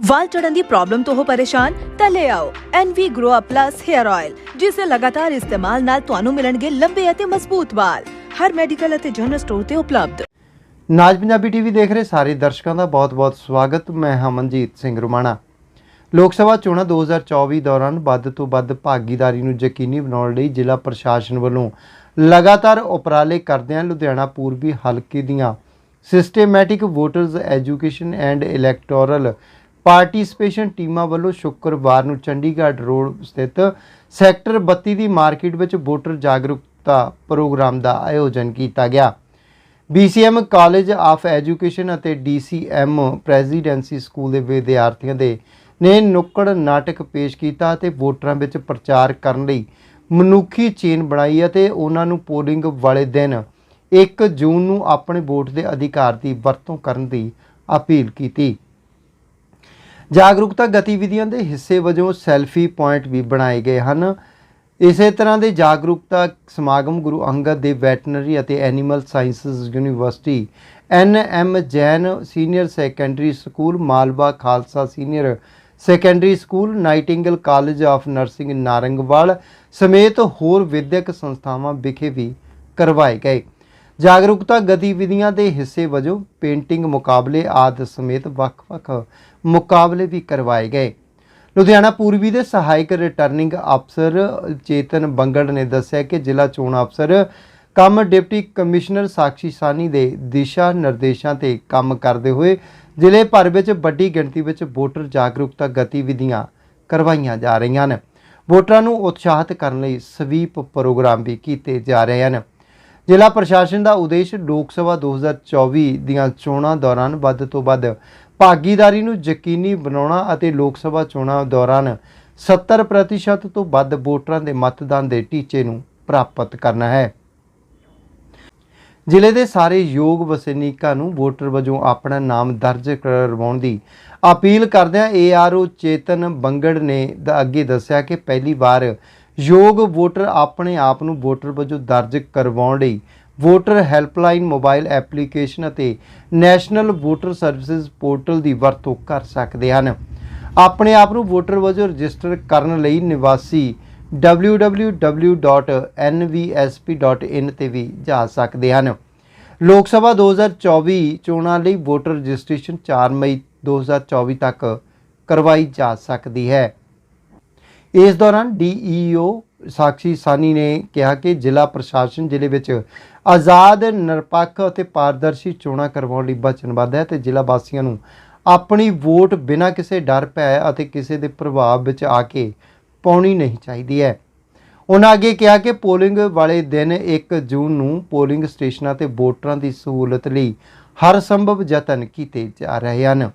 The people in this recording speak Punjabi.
ਵਾਲ ਝੜਨ ਦੀ ਪ੍ਰੋਬਲਮ ਤੋਂ ਹੋ ਪਰੇਸ਼ਾਨ, ਤਾਂ ਲੈ ਆਓ NV Grow Up Plus Hair Oil ਜਿਸ ਦੇ ਲਗਾਤਾਰ ਇਸਤੇਮਾਲ ਨਾਲ ਤੁਹਾਨੂੰ ਮਿਲਣਗੇ ਲੰਬੇ ਅਤੇ ਮਜ਼ਬੂਤ ਵਾਲ। ਹਰ ਮੈਡੀਕਲ ਅਤੇ ਜਨਰਲ ਸਟੋਰ ਤੇ ਉਪਲਬਧ। ਨਾਜ ਪੰਜਾਬੀ ਟੀਵੀ ਦੇਖ ਰਹੇ ਸਾਰੇ ਦਰਸ਼ਕਾਂ ਦਾ ਬਹੁਤ-ਬਹੁਤ ਸਵਾਗਤ। ਮੈਂ ਹਾਂ ਮਨਜੀਤ ਸਿੰਘ ਰੁਮਾਣਾ। ਲੋਕ ਸਭਾ ਚੋਣਾਂ 2024 ਦੌਰਾਨ ਵੱਧ ਤੋਂ ਵੱਧ ਭਾਗੀਦਾਰੀ ਨੂੰ ਯਕੀਨੀ ਬਣਾਉਣ ਲਈ ਜ਼ਿਲ੍ਹਾ ਪ੍ਰਸ਼ਾਸਨ ਵੱਲੋਂ ਲਗਾਤਾਰ ਉਪਰਾਲੇ ਕਰਦਿਆਂ ਲੁਧਿਆਣਾ ਪੂਰਬੀ ਹਲਕੇ ਦੀਆਂ systematic voters education and electoral participation ਟੀਮਾਂ ਵੱਲੋਂ ਸ਼ੁੱਕਰਵਾਰ ਨੂੰ ਚੰਡੀਗੜ੍ਹ ਰੋਡ ਸਥਿਤ ਸੈਕਟਰ 32 ਦੀ ਮਾਰਕੀਟ ਵਿੱਚ ਵੋਟਰ ਜਾਗਰੂਕਤਾ ਪ੍ਰੋਗਰਾਮ ਦਾ ਆਯੋਜਨ ਕੀਤਾ ਗਿਆ। BCM ਕਾਲਜ ਆਫ ਐਜੂਕੇਸ਼ਨ ਅਤੇ DCM ਪ੍ਰੈਜ਼ੀਡੈਂਸੀ ਸਕੂਲ ਦੇ ਵਿਦਿਆਰਥੀਆਂ ਦੇ ਨੇ ਨੁੱਕੜ ਨਾਟਕ ਪੇਸ਼ ਕੀਤਾ ਅਤੇ ਵੋਟਰਾਂ ਵਿੱਚ ਪ੍ਰਚਾਰ ਕਰਨ ਲਈ ਮਨੁੱਖੀ ਚੇਨ ਬਣਾਈ ਅਤੇ ਉਹਨਾਂ ਨੂੰ ਪੋਲਿੰਗ ਵਾਲੇ ਦਿਨ 1 ਜੂਨ ਨੂੰ ਆਪਣੇ ਵੋਟ ਦੇ ਅਧਿਕਾਰ ਦੀ ਵਰਤੋਂ ਕਰਨ ਦੀ ਅਪੀਲ ਕੀਤੀ। ਜਾਗਰੂਕਤਾ ਗਤੀਵਿਧੀਆਂ ਦੇ ਹਿੱਸੇ ਵਜੋਂ ਸੈਲਫੀ ਪੁਆਇੰਟ ਵੀ ਬਣਾਏ ਗਏ ਹਨ। ਇਸੇ ਤਰ੍ਹਾਂ ਦੇ ਜਾਗਰੂਕਤਾ ਸਮਾਗਮ ਗੁਰੂ ਅੰਗਦ ਦੇਵ ਵੈਟਰਨਰੀ ਅਤੇ animal sciences university NM Jain senior secondary school, Malwa Khalsa senior secondary school, Nightingale college of nursing Narangwal ਸਮੇਤ ਹੋਰ ਵਿਦਿਅਕ ਸੰਸਥਾਵਾਂ ਵਿਖੇ ਵੀ ਕਰਵਾਏ ਗਏ। ਜਾਗਰੂਕਤਾ ਗਤੀਵਿਧੀਆਂ ਦੇ ਹਿੱਸੇ ਵਜੋਂ ਪੇਂਟਿੰਗ ਮੁਕਾਬਲੇ ਆਦਿ ਸਮੇਤ ਵੱਖ-ਵੱਖ ਮੁਕਾਬਲੇ ਵੀ ਕਰਵਾਏ ਗਏ। ਲੁਧਿਆਣਾ ਪੂਰਬੀ ਦੇ ਸਹਾਇਕ ਰਿਟਰਨਿੰਗ ਅਫਸਰ ਚੇਤਨ ਬੰਗੜ ਨੇ ਦੱਸਿਆ ਕਿ ਜ਼ਿਲ੍ਹਾ ਚੋਣ ਅਫਸਰ ਕੰਮ ਡਿਪਟੀ ਕਮਿਸ਼ਨਰ ਸਾਕਸ਼ੀ ਸਾਨੀ ਦੇ ਦਿਸ਼ਾ ਨਿਰਦੇਸ਼ਾਂ ਤੇ ਕੰਮ ਕਰਦੇ ਹੋਏ ਜ਼ਿਲ੍ਹੇ ਭਰ ਵਿੱਚ ਵੱਡੀ ਗਿਣਤੀ ਵਿੱਚ ਵੋਟਰ ਜਾਗਰੂਕਤਾ ਗਤੀਵਿਧੀਆਂ ਕਰਵਾਈਆਂ ਜਾ ਰਹੀਆਂ ਹਨ ਵੋਟਰਾਂ ਨੂੰ ਉਤਸ਼ਾਹਿਤ ਕਰਨ ਲਈ ਸਵੀਪ ਪ੍ਰੋਗਰਾਮ ਵੀ ਕੀਤੇ ਜਾ ਰਹੇ ਹਨ। ਜ਼ਿਲ੍ਹਾ ਪ੍ਰਸ਼ਾਸਨ ਦਾ ਉਦੇਸ਼ ਲੋਕ ਸਭਾ 2024 ਦੀਆਂ ਚੋਣਾਂ ਦੌਰਾਨ ਵੱਧ ਤੋਂ ਵੱਧ ਭਾਗੀਦਾਰੀ ਨੂੰ ਯਕੀਨੀ ਬਣਾਉਣਾ ਅਤੇ ਲੋਕ ਸਭਾ ਚੋਣਾਂ ਦੌਰਾਨ 70% ਤੋਂ ਵੱਧ ਵੋਟਰਾਂ ਦੇ ਮਤਦਾਨ ਦੇ ਟੀਚੇ ਨੂੰ ਪ੍ਰਾਪਤ ਕਰਨਾ ਹੈ। ਜ਼ਿਲ੍ਹੇ ਦੇ ਸਾਰੇ ਯੋਗ ਵਸਨੀਕਾਂ ਨੂੰ ਵੋਟਰ ਵਜੋਂ ਆਪਣਾ ਨਾਮ ਦਰਜ ਕਰਵਾਉਣ ਦੀ ਅਪੀਲ ਕਰਦਿਆਂ ਏਆਰਓ ਚੇਤਨ ਬੰਗੜ ਨੇ ਅੱਗੇ ਦੱਸਿਆ ਕਿ ਪਹਿਲੀ ਵਾਰ ਯੋਗ ਵੋਟਰ ਆਪਣੇ ਆਪ ਨੂੰ ਵੋਟਰ ਵਜੋਂ ਦਰਜ ਕਰਵਾਉਣ ਲਈ ਵੋਟਰ ਹੈਲਪਲਾਈਨ ਮੋਬਾਈਲ ਐਪਲੀਕੇਸ਼ਨ ਅਤੇ ਨੈਸ਼ਨਲ ਵੋਟਰ ਸਰਵਿਸਿਜ਼ ਪੋਰਟਲ ਦੀ ਵਰਤੋਂ ਕਰ ਸਕਦੇ ਹਨ। ਆਪਣੇ ਆਪ ਨੂੰ ਵੋਟਰ ਵਜੋਂ ਰਜਿਸਟਰ ਕਰਨ ਲਈ ਨਿਵਾਸੀ www.nvsp.in ਤੇ ਵੀ ਜਾ ਸਕਦੇ ਹਨ। ਲੋਕ ਸਭਾ 2024 ਚੋਣਾਂ ਲਈ ਵੋਟਰ ਰਜਿਸਟ੍ਰੇਸ਼ਨ 4 ਮਈ 2024 ਤੱਕ ਕਰਵਾਈ ਜਾ ਸਕਦੀ ਹੈ। ਇਸ ਦੌਰਾਨ ਡੀਈਓ ਸਾਕਸ਼ੀ ਸਾਨੀ ਨੇ ਕਿਹਾ ਕਿ ਜ਼ਿਲ੍ਹਾ ਪ੍ਰਸ਼ਾਸਨ ਜ਼ਿਲ੍ਹੇ ਵਿੱਚ ਆਜ਼ਾਦ ਨਿਰਪੱਖ ਅਤੇ ਪਾਰਦਰਸ਼ੀ ਚੋਣਾਂ ਕਰਵਾਉਣ ਲਈ ਵਚਨਬੱਧ ਹੈ ਤੇ ਜ਼ਿਲ੍ਹਾ ਵਾਸੀਆਂ ਨੂੰ ਆਪਣੀ ਵੋਟ ਬਿਨਾਂ ਕਿਸੇ ਡਰ, ਭੈ ਅਤੇ ਕਿਸੇ ਦੇ ਪ੍ਰਭਾਵ ਵਿੱਚ ਆ ਕੇ ਪਾਉਣੀ ਨਹੀਂ ਚਾਹੀਦੀ ਹੈ। ਉਹਨਾਂ ਅੱਗੇ ਕਿਹਾ ਕਿ ਪੋਲਿੰਗ ਵਾਲੇ ਦਿਨ 1 ਜੂਨ ਨੂੰ ਪੋਲਿੰਗ ਸਟੇਸ਼ਨਾਂ ਤੇ ਵੋਟਰਾਂ ਦੀ ਸਹੂਲਤ ਲਈ ਹਰ ਸੰਭਵ ਯਤਨ ਕੀਤੇ ਜਾ ਰਹੇ ਹਨ।